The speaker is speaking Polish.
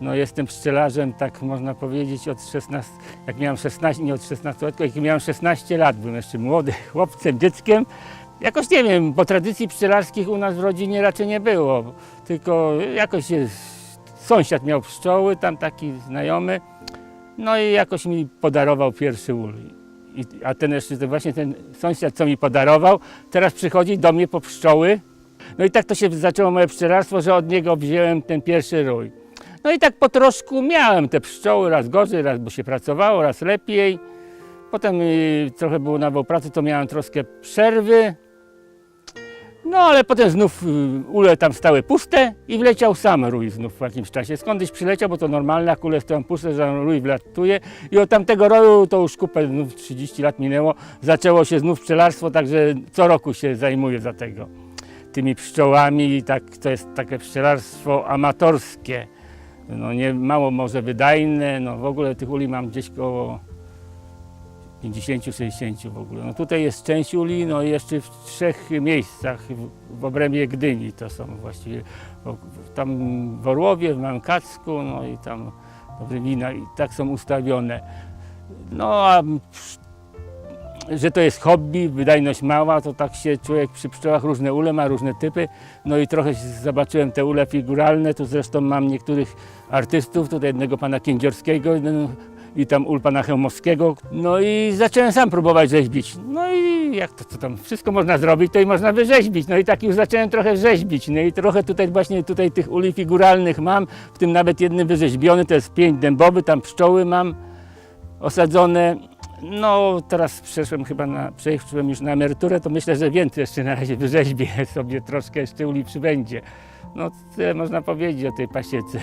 No jestem pszczelarzem, tak można powiedzieć, od 16, jak miałem 16, nie od 16 lat, jak miałem 16 lat, byłem jeszcze młody chłopcem, dzieckiem. Jakoś nie wiem, bo tradycji pszczelarskich u nas w rodzinie raczej nie było, tylko jakoś sąsiad miał pszczoły, tam taki znajomy, no i jakoś mi podarował pierwszy ul. I, a ten jeszcze, ten właśnie ten sąsiad, co mi podarował, teraz przychodzi do mnie po pszczoły. No i tak to się zaczęło moje pszczelarstwo, że od niego wziąłem ten pierwszy rój. No i tak po troszku miałem te pszczoły, raz gorzej, raz bo się pracowało, raz lepiej. Potem y, trochę było nawał pracy, to miałem troszkę przerwy. No ale potem znów y, ule tam stały puste i wleciał sam rój znów w jakimś czasie. Skądś przyleciał, bo to normalne, jak ule stoją puste, że rój wlatuje. I od tamtego roju to już kupę, znów 30 lat minęło, zaczęło się znów pszczelarstwo, także co roku się zajmuję za tego. Tymi pszczołami i tak, to jest takie pszczelarstwo amatorskie. No nie mało może wydajne, no w ogóle tych uli mam gdzieś koło 50-60 w ogóle. No tutaj jest część uli, no i jeszcze w trzech miejscach w, obrębie Gdyni to są właściwie. Tam w Orłowie, w Małym Kacku, no i tam Rywinach i tak są ustawione. No a że to jest hobby, wydajność mała, to tak się człowiek przy pszczołach różne ule ma, różne typy. No i trochę zobaczyłem te ule figuralne, tu zresztą mam niektórych artystów, tutaj jednego pana Kędziorskiego, jeden i tam ul pana Chełmowskiego. No i zacząłem sam próbować rzeźbić. No i jak to, co tam wszystko można zrobić, to i można wyrzeźbić. No i tak już zacząłem trochę rzeźbić. No i trochę tutaj właśnie tutaj tych uli figuralnych mam, w tym nawet jednym wyrzeźbiony, to jest pięć dębowy, tam pszczoły mam osadzone. No teraz przeszłem chyba na, przeszłem już na emeryturę, to myślę, że więcej jeszcze na razie wyrzeźbię sobie troszkę jeszcze uli przybędzie. No tyle można powiedzieć o tej pasiece.